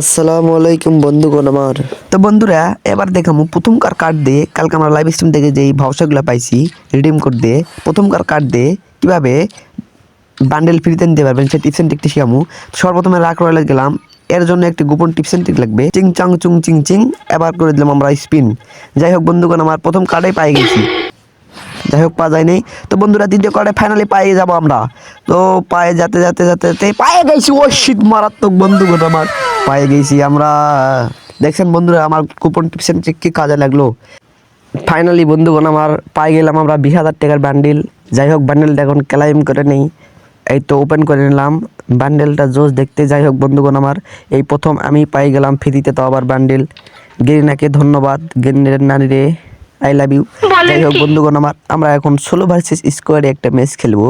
আসসালামু আলাইকুম বন্ধুগণ আমার। তো বন্ধুরা, এবার দেখামু প্রথমকার কার্ড দিয়ে কালকে আমরা লাইভ স্ট্রিম থেকে যেই ভাউসাগুলো পাইছি রিডিম কোড দিয়ে প্রথমকার কার্ড দিয়ে কীভাবে বান্ডেল ফ্রিতে নিতে পারবেন সেই টিপস ট্রিকটি শিখামু। সর্বপ্রথমে রাক রয়েলে গেলাম, এর জন্য একটি গোপন টিপস ট্রিক লাগবে। চিং চাং চুং চিং চিং, এবার করে দিলাম আমরা স্পিন যাই হোক বন্ধুগণ আমার প্রথম কার্ডেই পাই গেছি। যাই হোক, পাওয়া যায়নি। তো বন্ধুরা, দ্বিতীয় কার্ডে ফাইনালি পাই যাব আমরা। তো পায়ে যেতে যেতে যেতে যেতে পায়ে গেছি। ও শীত মারাত্মক বন্ধুগণ আমার। পায়ে গেছি আমরা। দেখছেন বন্ধুরা, আমার কুপন টিপস অ্যান্ড ট্রিক কি কাজে লাগল? ফাইনালি বন্ধুগণ আমার পাই গেলাম আমরা বিশ হাজার টাকার বান্ডিল যাই হোক বান্ডেলটা এখন ক্লাইম করে নেই। এই তো ওপেন করে নিলাম। বান্ডেলটা জোস দেখতে, যাই হোক বন্ধুগণ আমার। এই প্রথম আমি পাই গেলাম ফ্রিতে তো আবার বান্ডেল গেরিনাকে ধন্যবাদ। গেরিনের নারীরে আই লাভ ইউ যাই হোক বন্ধুগণ আমার আমরা এখন ষোলো ভার্সেস স্কোয়াডে একটা ম্যাচ খেলব।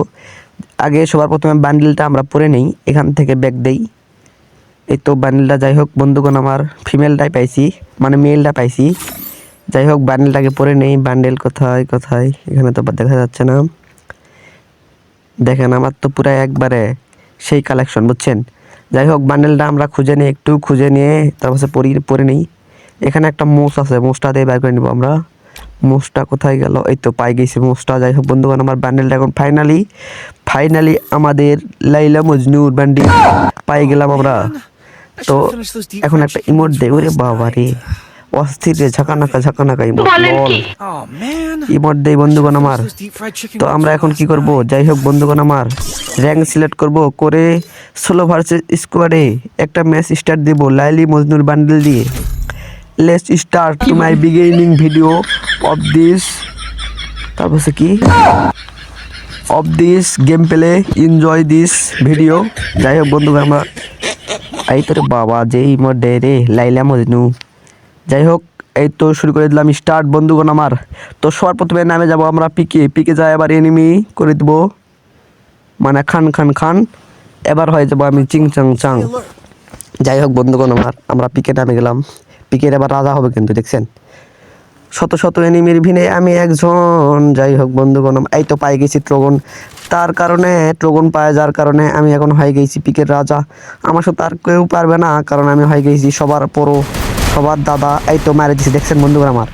আগে সবার প্রথমে বান্ডেলটা আমরা পরে নেই এখান থেকে ব্যাগ দেই। এই তো বান্ডেলটা যাই হোক বন্ধুগণ আমার ফিমেলটাই পাইছি মানে মেলটা পাইছি। যাই হোক বান্ডেলটাকে পরে নেই বান্ডেল কোথায় কোথায় এখানে তো দেখা যাচ্ছে না। দেখেন আমার তো পুরো একবারে সেই কালেকশন বুঝছেন? যাই হোক বান্ডেলটা আমরা খুঁজে নিই একটু খুঁজে নিয়ে তারপর পরি পরে নিই। এখানে একটা মোষ আছে মোষটা দিয়ে বের করে নিব আমরা। মোষটা কোথায় গেল? এই তো পাই গেছি মোষটা। যাই হোক বন্ধুগণ আমার বান্ডেলটা এখন ফাইনালি ফাইনালি আমাদের লাইলা মজনুর বান্ডিল পাই গেলাম আমরা। তো এখন একটা ইমোট দেই ওরে বাবা রে। অস্থির রে ঝাঁকানাকা ঝাঁকানাকা ইমোট. ইমোট দেই বন্ধুগণ আমার। তো আমরা এখন কি করব? যাই হোক বন্ধুগণ আমার র্যাঙ্ক সিলেক্ট করব করে ষোলো ভার্সেস স্কোয়াডে একটা ম্যাচ স্টার্ট দেব লাইলি মজনুর বান্ডেল দিয়ে। Let's start to my beginning video of this তারপর কি? Of this game play enjoy this video যাই হোক বন্ধুগণ, আমরা এই তোরে বাবা যেই মধ্যে রে, লাইলা মজনু যাই হোক, এই তো শুরু করে দিলাম স্টার্ট বন্ধুগণ আমার। তো সবার প্রথমে নামে যাব আমরা পিকে পিকে যাই আবার এনিমি করে দিব। মানে খান খান খান। এবার হয়ে যাব আমি চিং চাং চাং যাই হোক বন্ধুগণ, আমার, আমরা পিকে নামে গেলাম। পিকের এবার রাজা হবে কিন্তু, দেখছেন? শত শত এনিমির ভিনে আমি একজন। যাই হোক, বন্ধুগণ, এই তো পাই গেছি ট্রগন তার কারণে ট্রগন পায় যার কারণে আমি এখন হয়ে গেছি পিকের রাজা। আমার সাথে আর কেউ পারবে না, কারণ আমি হয়ে গেছি সবার পরো সবার দাদা। এই তো মারে দিছি, দেখছেন বন্ধুগণ আমার?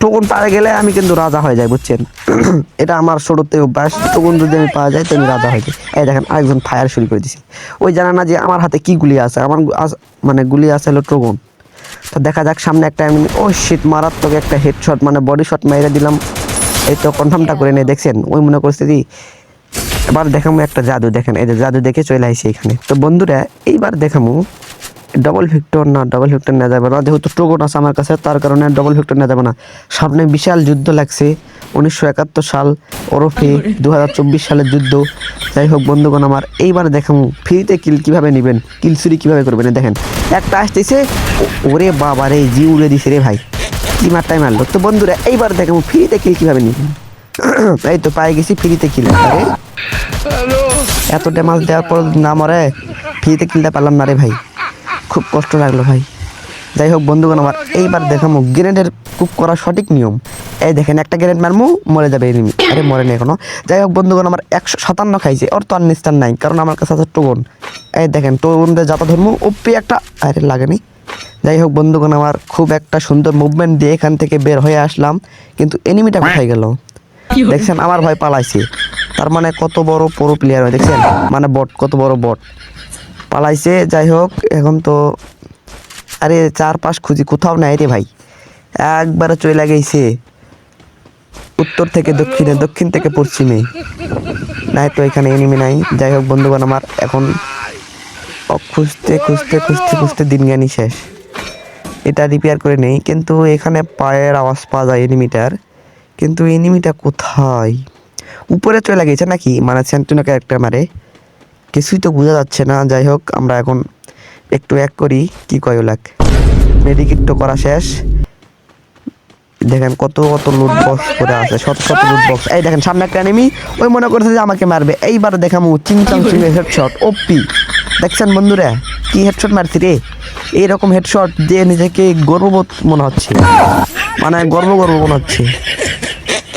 ট্রগন পায়ে গেলে আমি কিন্তু রাজা হয়ে যাই, বুঝছেন? এটা আমার শুরুতে অভ্যাস। ট্রগন যদি আমি পাওয়া যায়, তো আমি রাজা হয়ে যাই। এই দেখেন, আরেকজন ফায়ার শুরু করে দিছি। ওই জানা না যে আমার হাতে কি গুলি আছে? আমার মানে গুলি আছে হলো ট্রগন তো দেখা যাক, সামনে একটা আমি ও শীত মারাত্মক একটা হেডশট মানে বডি শট মেরে দিলাম। এই তো কনফার্মটা করে নিয়ে দেখছেন? ওই মনে করছে যে, এবার দেখামু একটা জাদু, দেখেন, এই যে জাদু দেখে চলে আসি এখানে। তো বন্ধুরা, এইবার দেখামু ডবল ভিক্টর না ডবল ভিক্টর নেওয়া যাবে না। যেহেতু ট্রোগন আছে আমার কাছে তার কারণে ডবল ভিক্টর নেওয়া যাবে না। সামনে বিশাল যুদ্ধ লাগছে উনিশশো একাত্তর সাল ওরফে দু হাজার চব্বিশ সালের যুদ্ধ। যাই হোক বন্ধুগণ আমার এইবার দেখামু ফ্রিতে কিল কীভাবে নেবেন কিল চুরি কীভাবে করবেন দেখেন। একটা আসতেছে ওরে বাবা রে জি উড়ে দিছে রে ভাই। কি মারটাই মারলো? তো বন্ধুরা এইবার দেখামু ফ্রিতে কিল কীভাবে নেবেন। এই তো পায়ে গেছি ফ্রিতে কিল আরে এত ড্যামাজ দেওয়ার পর না মরে ফ্রিতে কিলটা পেলাম না রে ভাই। খুব কষ্ট লাগল ভাই। যাই হোক বন্ধুগণ আমার এইবার দেখামো গ্রেনেডের কুক করা সঠিক নিয়ম। এই দেখেন একটা গ্রেনেড মারমু মরে যাবে এনিমি আরে মরে নেই এখনও। যাই হোক বন্ধুগণ আমার একশো সাতান্ন খাইছে। ওর তো আর নিস্তার নাই কারণ আমার কাছে আছে টোগন। এই দেখেন টোগনদের যাতা ধর্ম ওপি একটা আরে লাগেনি। যাই হোক বন্ধুগণ আমার খুব একটা সুন্দর মুভমেন্ট দিয়ে এখান থেকে বের হয়ে আসলাম কিন্তু এনিমিটা কোথায় গেল? দেখছেন আমার ভয় পালাইছে। তার মানে কত বড় পুরো প্লেয়ার হয় দেখছেন? মানে বট কত বড় বট পালাইছে যাই হোক এখন তো আরে চার পাঁচ খুঁজি কোথাও নাই রে ভাই। একবারে চলে গেছে উত্তর থেকে দক্ষিণে, দক্ষিণ থেকে পশ্চিমে। নাই তো এখানে এনিমি নাই। যাই হোক বন্ধুগণ আমার, এখন খুঁজতে খুঁজতে খুঁজতে খুঁজতে দিন জ্ঞানী শেষ। এটা রিপেয়ার করে নেই, কিন্তু এখানে পায়ের আওয়াজ পাওয়া যায় এনিমিটার কিন্তু এনিমিটা কোথায়? উপরে চলে গেছে নাকি? মানে সেন্টুনা ক্যারেক্টার মারে। কিছুই তো বোঝা যাচ্ছে না। যাই হোক, আমরা এখন একটু এক করি, কি কয় লাখ মেডিকেট তো করা শেষ। দেখেন কত কত লুট বক্স করে আছে শত শত লুট বক্স এই দেখেন, সামনে একটা এনিমি ওই মনে করছে যে আমাকে মারবে। এইবার দেখামু চিং চাং চিং হেডশট ওপি দেখছেন বন্ধুরা, কি হেডশট মারছি রে? এইরকম হেডশট দিয়ে নিজেকে গর্ববোধ মনে হচ্ছে। মানে গর্ব গর্ব মনে হচ্ছে।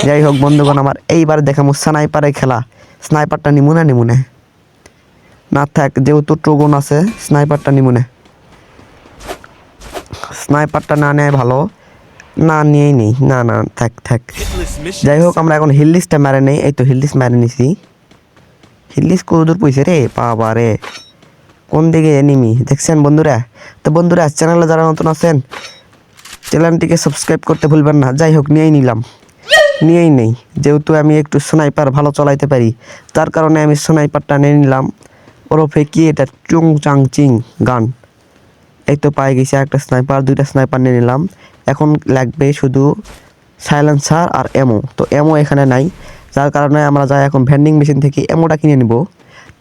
যাই হোক, বন্ধুগণ, আমার এইবার দেখামু স্নাইপারে খেলা। স্নাইপারটা নিমুনা নিমুনে না থাক, যেহেতু ট্রোগন আছে, স্নাইপারটা নিমুনে স্নাইপারটা না নেয় ভালো। না নিয়েই নেই। না না, থাক থাক। যাই হোক, আমরা এখন হিল্লিসটা মারে নেই। এই তো হিল্লিস মারে নিছি। হিল্লিস কত দূর পয়সে রে? বাবা রে কোন দিকে এনিমি দেখছেন বন্ধুরা? তো বন্ধুরা, চ্যানেলে যারা নতুন আছেন, চ্যানেলটিকে সাবস্ক্রাইব করতে ভুলবেন না। যাই হোক, নিয়েই নিলাম। নিয়েই নেই। যেহেতু আমি একটু স্নাইপার ভালো চলাইতে পারি, তার কারণে আমি স্নাইপারটা নিয়ে নিলাম। ওরফে কি এটা চুং চাং চিং গান। এই তো পাই গেছি একটা স্নাইপার দুইটা স্নাইপার নিয়ে নিলাম। এখন লাগবে শুধু সাইলেন্সার আর এমো তো এমো এখানে নাই যার কারণে আমরা যাই এখন ভেন্ডিং মেশিন থেকে এমোটা কিনে নিব।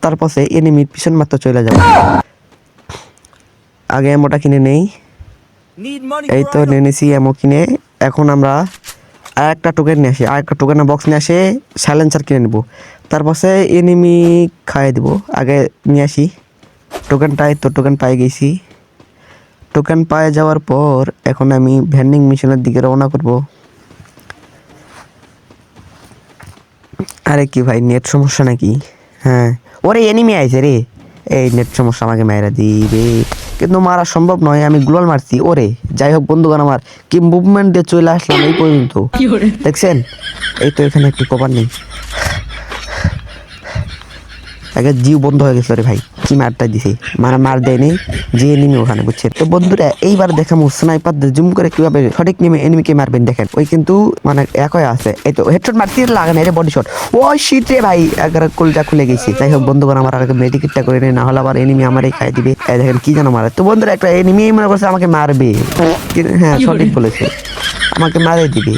তারপরে এনিমির পিছন মাত্র চলে যাব। আগে এমোটা কিনে নেই। এই তো. নিয়ে নিছি এমো কিনে। এখন আমরা আর একটা টোকেন নিয়ে আসি। আর একটা টোকেনের বক্স নিয়ে আসে সাইলেন্সার কিনে নেব। তারপরে এনিমি খাইয়ে দিব। আগে নিয়ে আসি। টোকেনটাই তো টোকেন পাই গেছি। টোকেন পায়ে যাওয়ার পর এখন আমি ভেন্ডিং মেশিনের দিকে রওনা করব। আরে কি ভাই নেট সমস্যা নাকি? হ্যাঁ। ওরে এনিমি আইছে রে। এই নেট সমস্যা আমাকে মায়েরা দিবে। কিন্তু মারা সম্ভব নয় আমি গ্লোয়াল মারছি। ওরে যাই হোক বন্ধুগণ আমার কি মুভমেন্ট দিয়ে চলে আসলাম এই পর্যন্ত। দেখছেন? এই তো এখানে একটু কভার নেই। আগে জিও বন্ধ হয়ে গেছিল রে ভাই। কি মারটা দিছে? মানে মার দেয়নি যে এনিমি ওখানে, বুঝছেন? তো বন্ধুরা, এইবার দেখামু স্নাইপার জুম করে কীভাবে সঠিক নেমে এনিমিকে মারবেন, দেখেন। ওই কিন্তু মানে একই আছে। এই তো হেডশট মারতে লাগে না রে বডি শট ও শিট রে ভাই, একবার কলটা খুলে গেছে। যাই হোক, বন্ধুগণ, আমার আগে মেডিকেটটা করে নেই না হলে আবার এনিমি আমারই খাই দিবে। দেখেন, কি যেন মারে। তো বন্ধুরা, একটা এনিমি মনে করছে আমাকে মারবে। হ্যাঁ সঠিক বলেছে। আমাকে মারে দিবে।